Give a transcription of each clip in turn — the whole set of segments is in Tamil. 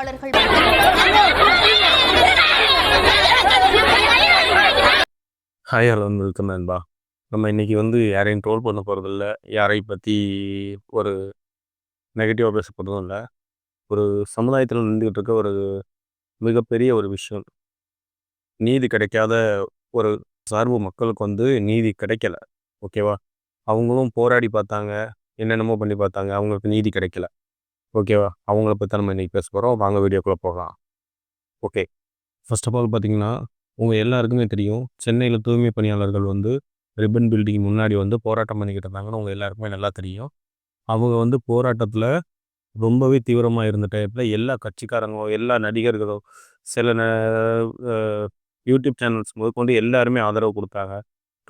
பணியாளர்கள் ஹாய் ஹலோ வெல்கம் நண்பா. நம்ம இன்னைக்கு வந்து யாரையும் ட்ரோல் பண்ண போகிறதில்ல யாரை பற்றி ஒரு நெகட்டிவாக பேச போகிறதும் இல்லை. ஒரு சமுதாயத்தில் நின்றுக்கிட்டு இருக்க ஒரு மிகப்பெரிய ஒரு விஷயம். நீதி கிடைக்காத ஒரு சார்பு மக்களுக்கு வந்து நீதி கிடைக்கல. ஓகேவா அவங்களும் போராடி பார்த்தாங்க. என்னென்னமோ பண்ணி பார்த்தாங்க. அவங்களுக்கு நீதி கிடைக்கல. ஓகேவா? அவங்கள பற்றி நம்ம இன்றைக்கி பேச போகிறோம் வாங்க வீடியோக்குள்ளே போகலாம். ஓகே. ஃபர்ஸ்ட் ஆஃப் ஆல் பார்த்தீங்கன்னா உங்கள் எல்லாருக்குமே தெரியும் சென்னையில் தூய்மை பணியாளர்கள் வந்து ரிப்பன் பில்டிங் முன்னாடி வந்து போராட்டம் பண்ணிக்கிட்டு இருந்தாங்கன்னு உங்கள் எல்லாருக்குமே நல்லா தெரியும். அவங்க வந்து போராட்டத்தில் ரொம்பவே தீவிரமாக இருந்த டயத்தில் எல்லா கட்சிக்காரங்களோ எல்லா நடிகர்களோ சில ந யூடியூப் சேனல்ஸ் முதற்கொண்டு எல்லாருமே ஆதரவு கொடுத்தாங்க.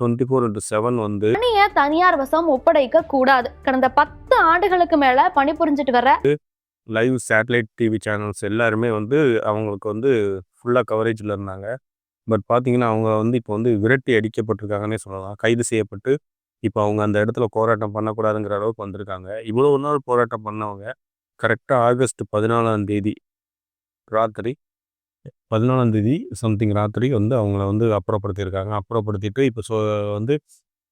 டுவெண்ட்டி ஃபோர் இன்ட்டு செவன் வந்து பணியை தனியார் வசம் ஒப்படைக்க கூடாது. கடந்த பத்து ஆண்டுகளுக்கு மேல பணிபுரிஞ்சிட்டு வர லைவ் சேட்டலைட் டிவி சேனல்ஸ் எல்லாருமே வந்து அவங்களுக்கு வந்து ஃபுல்லாக கவரேஜில் இருந்தாங்க. பட் பார்த்தீங்கன்னா அவங்க வந்து இப்போ வந்து விரட்டி அடிக்கப்பட்டிருக்காங்கன்னே சொல்லலாம். கைது செய்யப்பட்டு இப்போ அவங்க அந்த இடத்துல போராட்டம் பண்ணக்கூடாதுங்கிற அளவுக்கு வந்திருக்காங்க. இவ்வளோ நாள் போராட்டம் பண்ணவங்க கரெக்டாக ஆகஸ்ட் பதினாலாம் தேதி ராத்திரி பதினாலாம் தேதி சம்திங் ராத்திரி வந்து அவங்கள வந்து அப்புறப்படுத்தியிருக்காங்க. அப்புறப்படுத்திட்டு இப்போ சொ வந்து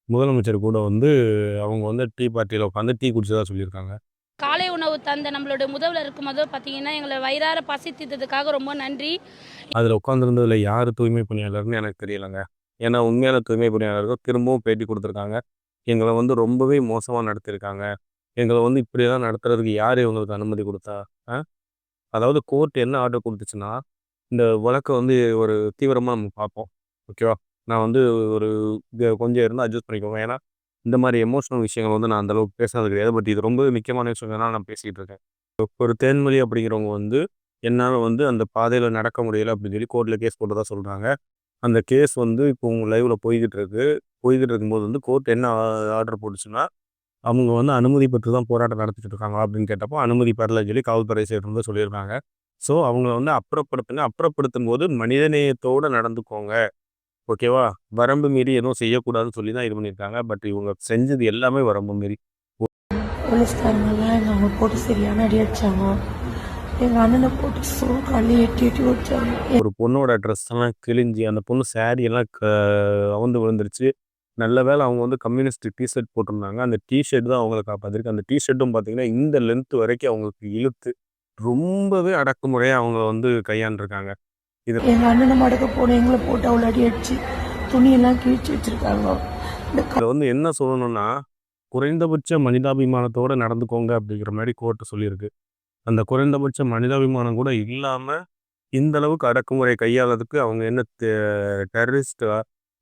முதலமைச்சர் கூட வந்து அவங்க வந்து டீ பார்ட்டியில் உட்காந்து டீ குடிச்சதா சொல்லியிருக்காங்க. காலை உணவு தந்த நம்மளோட முதல்வர் இருக்கும்போது பார்த்தீங்கன்னா எங்களை வயிறார பசி தீர்த்ததுக்காக ரொம்ப நன்றி. அதில் உட்காந்துருந்ததுல யார் தூய்மை பணியாளர்னு எனக்கு தெரியலைங்க. ஏன்னா உண்மையான தூய்மை பணியாளர்கள் திரும்பவும் பேட்டி கொடுத்துருக்காங்க. எங்களை வந்து ரொம்பவே மோசமாக நடத்தியிருக்காங்க. எங்களை வந்து இப்படியெல்லாம் நடத்துறதுக்கு யார் இவங்களுக்கு அனுமதி கொடுத்தா? அதாவது கோர்ட் என்ன ஆர்டர் கொடுத்துச்சுன்னா இந்த வழக்கை வந்து ஒரு தீவிரமாக நம்ம பார்ப்போம். ஓகேவா நான் வந்து ஒரு கொஞ்சம் இருந்தால் அட்ஜஸ்ட் பண்ணிக்கோங்க. ஏன்னா இந்த மாதிரி எமோஷனல் விஷயங்கள் வந்து நான் அந்தளவுக்கு பேசாது பேசுறது கிடையாது. பட் இது ரொம்ப முக்கியமான விஷயங்கள்லாம் நான் பேசிகிட்டு இருக்கேன். ஒரு தேன்மொழி அப்படிங்கிறவங்க வந்து என்னால் வந்து அந்த பாதையில் நடக்க முடியலை அப்படின்னு சொல்லி கோர்ட்டில் கேஸ் போட்டதாக சொல்கிறாங்க அந்த கேஸ் வந்து இப்போ உங்கள் லைவில் போய்கிட்டு இருக்கு. போய்கிட்டு இருக்கும்போது வந்து கோர்ட் என்ன ஆர்டர் போட்டுச்சுன்னா அவங்க வந்து அனுமதி பெற்று தான் போராட்டம் நடத்திட்டு இருக்காங்க அப்படின்னு கேட்டப்போ அனுமதி பெறலன்னு சொல்லி காவல்துறை சைடு வந்து சொல்லியிருக்காங்க. ஸோ அவங்கள வந்து அப்புறப்படுத்துங்க. அப்புறப்படுத்தும் போது மனிதநேயத்தோடு நடந்துக்கோங்க. ஓகேவா? வரம்பு மீறி எதுவும் செய்யக்கூடாதுன்னு சொல்லி தான் இது பண்ணியிருக்காங்க. பட் இவங்க செஞ்சது எல்லாமே வரம்பு மீறி. போலீஸ்காரங்கெல்லாம் எங்கள் அவங்க போட்டு சரியான அடி அடிச்சாங்க. எங்கள் அண்ணனை போட்டு சோ காலி எட்டி எட்டி வச்சாங்க ஒரு பொண்ணோட ட்ரெஸ் எல்லாம் கிழிஞ்சி அந்த பொண்ணு saree எல்லாம் அவுந்து விழுந்துருச்சு. நல்ல வேளை அவங்க வந்து கம்யூனிஸ்ட் டிஷர்ட் போட்டிருந்தாங்க. அந்த டிஷர்ட் தான் அவங்கள காப்பாத்திருக்கு. அந்த டிஷர்ட்டும் பார்த்தீங்கன்னா இந்த லென்த் வரைக்கும் அவங்களுக்கு இழுத்து ரொம்பவே அடக்குமுறையாக அவங்க வந்து கையாண்டிருக்காங்க. எங்கள் அண்ணனை மடக்க போன எங்களை போட்டு அவ்வளோ அடி அடிச்சு துணியெல்லாம் கிழிச்சு வச்சிருக்காங்க. இதில் வந்து என்ன சொல்லணும்னா குறைந்தபட்ச மனிதாபிமானத்தோட நடந்துக்கோங்க அப்படிங்கிற மாதிரி கோர்ட்டு சொல்லியிருக்கு. அந்த குறைந்தபட்ச மனிதாபிமானம் கூட இல்லாமல் இந்த அளவுக்கு அடக்குமுறை கையாளதுக்கு அவங்க என்ன டெரரிஸ்டா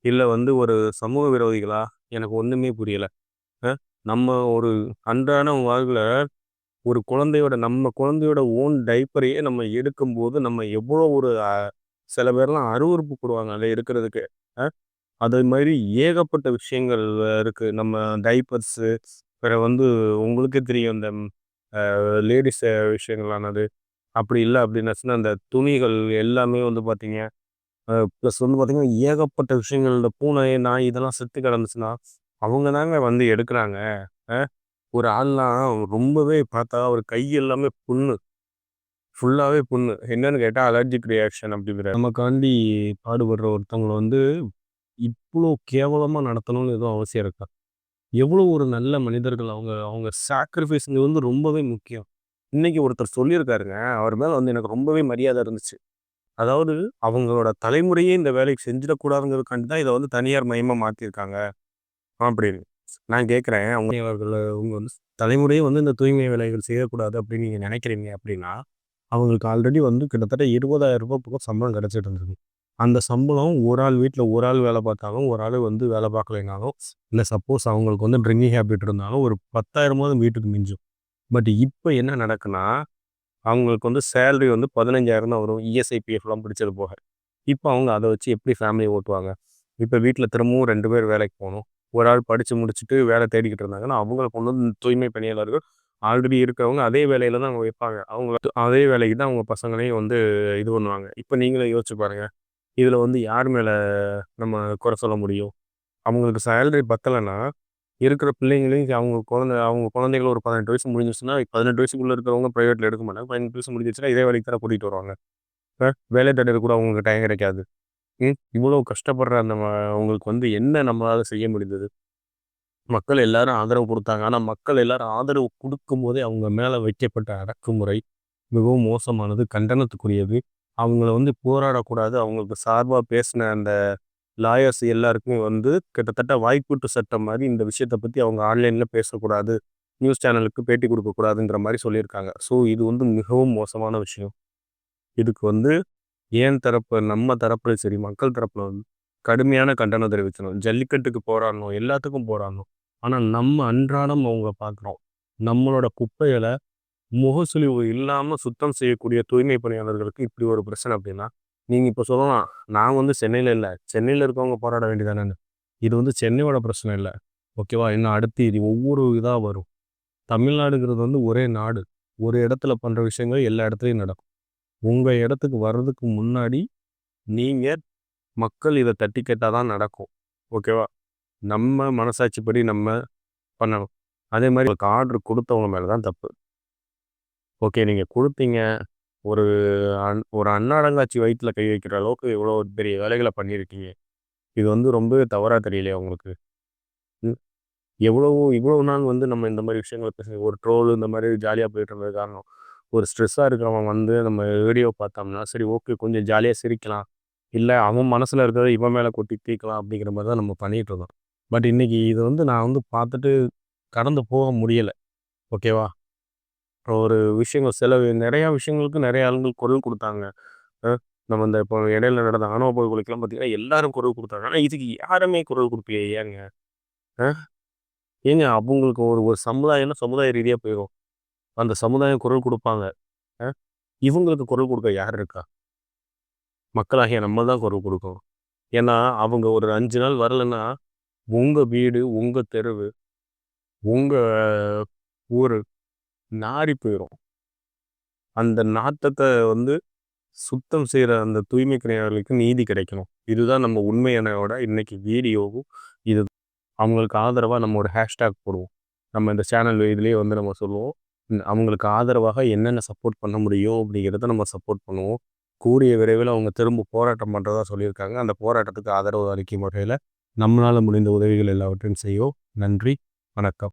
இல்லை வந்து ஒரு சமூக விரோதிகளா? எனக்கு ஒன்றுமே புரியலை. நம்ம ஒரு அன்றாட வாழ்வில் ஒரு குழந்தையோட நம்ம குழந்தையோட ஓன் டைப்பரையே நம்ம எடுக்கும்போது நம்ம எவ்வளோ ஒரு அஹ், சில பேர்லாம் அருவருப்பு போடுவாங்க அதில் இருக்கிறதுக்கு அஹ், அது மாதிரி ஏகப்பட்ட விஷயங்கள் இருக்குது நம்ம டைப்பர்ஸு வேற வந்து உங்களுக்கே தெரியும் இந்த லேடிஸ் விஷயங்களானது அப்படி இல்லை அப்படின்னாச்சுன்னா அந்த துணிகள் எல்லாமே வந்து பார்த்தீங்க ப்ளஸ் வந்து பார்த்தீங்கன்னா ஏகப்பட்ட விஷயங்கள் இந்த பூனை நாய் இதெல்லாம் செத்து கிடந்துச்சுன்னா அவங்க தாங்க வந்து எடுக்கிறாங்க. ஆ ஒரு ஆள்லாம் ரொம்பவே பார்த்தா அவர் கை எல்லாமே புண்ணு. ஃபுல்லாகவே புண்ணு. என்னன்னு கேட்டால் அலர்ஜிக் ரியாக்ஷன் அப்படிங்கிற நமக்காண்டி பாடுபடுற ஒருத்தவங்களை வந்து இவ்வளோ கேவலமாக நடத்தணும்னு எதுவும் அவசியம் இருக்கா? எவ்வளோ ஒரு நல்ல மனிதர்கள் அவங்க அவங்க சாக்ரிஃபைஸுங்கிறது வந்து ரொம்பவே முக்கியம். இன்னைக்கு ஒருத்தர் சொல்லியிருக்காருங்க. அவர் மேலே வந்து எனக்கு ரொம்பவே மரியாதை இருந்துச்சு. அதாவது அவங்களோட தலைமுறையே இந்த வேலைக்கு செஞ்சிடக்கூடாதுங்கிறதுக்காண்டி தான் இதை வந்து தனியார் மயமாக மாற்றிருக்காங்க அப்படின்னு. நான் கேட்குறேன் அவங்க அவர்கள் அவங்க வந்து தலைமுறையே வந்து இந்த தூய்மை வேலைகள் செய்யக்கூடாது அப்படின்னு நீங்கள் நினைக்கிறீங்க அப்படின்னா அவங்களுக்கு ஆல்ரெடி வந்து கிட்டத்தட்ட இருபதாயிரம் ரூபாய் பக்கம் சம்பளம் கிடச்சிட்டு இருந்தது. அந்த சம்பளம் ஒரு ஆள் வீட்டில் ஒரு ஆள் வேலை பார்த்தாலும் ஒரு ஆள் வந்து வேலை பார்க்கலைனாலும் இல்லை சப்போஸ் அவங்களுக்கு வந்து ட்ரிங்கிங் ஹேபிட் இருந்தாலும் ஒரு பத்தாயிரமாவது வீட்டுக்கு மிஞ்சும். பட் இப்போ என்ன நடக்குன்னா அவங்களுக்கு வந்து சேலரி வந்து பதினஞ்சாயிரம் தான் வரும். இஎஸ்ஐபிஎஃப்லாம் பிடிச்சது போக. இப்போ அவங்க அதை வச்சு எப்படி ஃபேமிலியை ஓட்டுவாங்க? இப்போ வீட்டில் திரும்பவும் ரெண்டு பேர் வேலைக்கு போகணும். ஒரு ஆள் படித்து முடிச்சுட்டு வேலை தேடிக்கிட்டு இருந்தாங்கன்னா அவங்களை கொண்டு வந்து தூய்மை பணியாளர்கள் ஆல்ரெடி இருக்கிறவங்க அதே வேலையில் தான் அவங்க வைப்பாங்க. அவங்க அதே வேலைக்கு தான் அவங்க பசங்களையும் வந்து இது பண்ணுவாங்க. இப்போ நீங்களே யோசிச்சு பாருங்கள் இதில் வந்து யார் மேலே நம்ம குறை சொல்ல முடியும்? அவங்களுக்கு சேலரி பத்தலைன்னா இருக்கிற பிள்ளைங்களையும் அவங்க குழந்தை அவங்க குழந்தைகள் ஒரு பதினெட்டு வயசு முடிஞ்சிச்சுன்னா பதினெட்டு வயசுக்குள்ளே இருக்கிறவங்க ப்ரைவேட்டில் எடுக்க மாட்டாங்க. பதினெட்டு வயசு முடிஞ்சிச்சுன்னா இதே வேலைக்கு தான் கூட்டிகிட்டு வருவாங்க. வேலை தேடுறது கூட அவங்களுக்கு டைம் கிடைக்காது. இவ்வளோ கஷ்டப்படுற அந்த அவங்களுக்கு வந்து என்ன நம்மளால் செய்ய முடிந்தது? மக்கள் எல்லாரும் ஆதரவு கொடுத்தாங்க. ஆனால் மக்கள் எல்லாரும் ஆதரவு கொடுக்கும்போதே அவங்க மேலே வைக்கப்பட்ட அடக்குமுறை மிகவும் மோசமானது கண்டனத்துக்குரியது. அவங்கள வந்து போராடக்கூடாது. அவங்களுக்கு சார்பாக பேசின அந்த லாயர்ஸ் எல்லாருக்கும் வந்து கிட்டத்தட்ட வாய்ப்பூட்டு சட்டம் மாதிரி இந்த விஷயத்தை பற்றி அவங்க ஆன்லைனில் பேசக்கூடாது. நியூஸ் சேனலுக்கு பேட்டி கொடுக்கக்கூடாதுங்கிற மாதிரி சொல்லியிருக்காங்க. ஸோ இது வந்து மிகவும் மோசமான விஷயம். இதுக்கு வந்து ஏன் தரப்பு நம்ம தரப்புலையும் சரி மக்கள் தரப்பில் வந்து கடுமையான கண்டனம் தெரிவிச்சணும் ஜல்லிக்கட்டுக்கு போராடணும் எல்லாத்துக்கும் போராடணும். ஆனால் நம்ம அன்றாடம் அவங்க பார்க்குறோம் நம்மளோட குப்பைகளை முகசுழிவு இல்லாமல் சுத்தம் செய்யக்கூடிய தூய்மை பணியாளர்களுக்கு இப்படி ஒரு பிரச்சனை அப்படின்னா நீங்கள் இப்போ சொல்லலாம் நான் வந்து சென்னையில் இல்லை. சென்னையில் இருக்கவங்க போராட வேண்டியதானே இது வந்து சென்னையோட பிரச்சனை இல்லை. ஓகேவா? இன்னும் அடுத்து இது ஒவ்வொரு இதாக வரும். தமிழ்நாடுங்கிறது வந்து ஒரே நாடு. ஒரு இடத்துல பண்ணுற விஷயங்கள் எல்லா இடத்துலையும் நடக்கும். உங்கள் இடத்துக்கு வர்றதுக்கு முன்னாடி நீங்கள் மக்கள் இதை தட்டி கேட்டால் தான் நடக்கும். ஓகேவா நம்ம மனசாட்சிப்படி நம்ம பண்ணணும். அதே மாதிரி உங்களுக்கு ஆர்டர் கொடுத்தவங்க மேலே தான் தப்பு. ஓகே நீங்கள் கொடுத்தீங்க. ஒரு அன் ஒரு அன்னாடங்காட்சி வயிற்றில் கை வைக்கிற அளவுக்கு இவ்வளோ பெரிய வேலைகளை பண்ணியிருக்கீங்க. இது வந்து ரொம்ப தவறாக தெரியலையா உங்களுக்கு? ம். எவ்வளவோ இவ்வளோ நாள் வந்து நம்ம இந்த மாதிரி விஷயங்களை பேச ஒரு ட்ரோல் இந்த மாதிரி ஜாலியாக போயிட்டு இருந்தது காரணம். ஒரு ஸ்ட்ரெஸ்ஸாக இருக்கிறவன் வந்து நம்ம வீடியோ பார்த்தோம்னா சரி ஓகே கொஞ்சம் ஜாலியாக சிரிக்கலாம். இல்லை அவன் மனசில் இருக்கிறத இவன் மேலே கொட்டி தீர்க்கலாம் அப்படிங்கிற மாதிரி தான் நம்ம பண்ணிகிட்டு இருந்தோம். பட் இன்றைக்கி இது வந்து நான் வந்து பார்த்துட்டு கடந்து போக முடியலை. ஓகேவா? ஒரு விஷயங்கள் சில நிறையா விஷயங்களுக்கு நிறைய ஆளுங்கள் குரல் கொடுத்தாங்க. நம்ம இந்த இப்போ இடையில நடந்த ஆணவ படுகொலைக்கெல்லாம் பார்த்தீங்கன்னா எல்லாரும் குரல் கொடுத்தாங்க. ஆனால் இதுக்கு யாருமே குரல் கொடுக்கலையே ஏங்க? ஏங்க அவங்களுக்கு ஒரு ஒரு சமுதாயம்னா சமுதாய ரீதியாக போயிடும் அந்த சமுதாயம் குரல் கொடுப்பாங்க. இவங்களுக்கு குரல் கொடுக்க யார் இருக்கா? மக்களாகிய நம்ம தான் குரல் கொடுக்கணும். ஏன்னா அவங்க ஒரு அஞ்சு நாள் வரலைன்னா உங்கள் வீடு உங்கள் தெருவு உங்கள் ஊர் நாறி போயிடும் அந்த நாட்டத்தை வந்து சுத்தம் செய்கிற அந்த தூய்மை பணியாளர்களுக்கு நீதி கிடைக்கணும். இதுதான் நம்ம உண்மையானோட இன்னைக்கு வீடியோவும் இது. அவங்களுக்கு ஆதரவாக நம்ம ஒரு ஹேஷ்டேக் போடுவோம். நம்ம இந்த சேனல் இதுலேயே வந்து நம்ம சொல்லுவோம். அவங்களுக்கு ஆதரவாக என்னென்ன சப்போர்ட் பண்ண முடியும் அப்படிங்கிறத நம்ம சப்போர்ட் பண்ணுவோம். கூடிய விரைவில் அவங்க திரும்ப போராட்டம் பண்ணுறதா சொல்லியிருக்காங்க. அந்த போராட்டத்துக்கு ஆதரவு அளிக்கும் வகையில் நம்மளால் முடிந்த உதவிகள் எல்லாவற்றையும் செய்வோம். நன்றி வணக்கம்.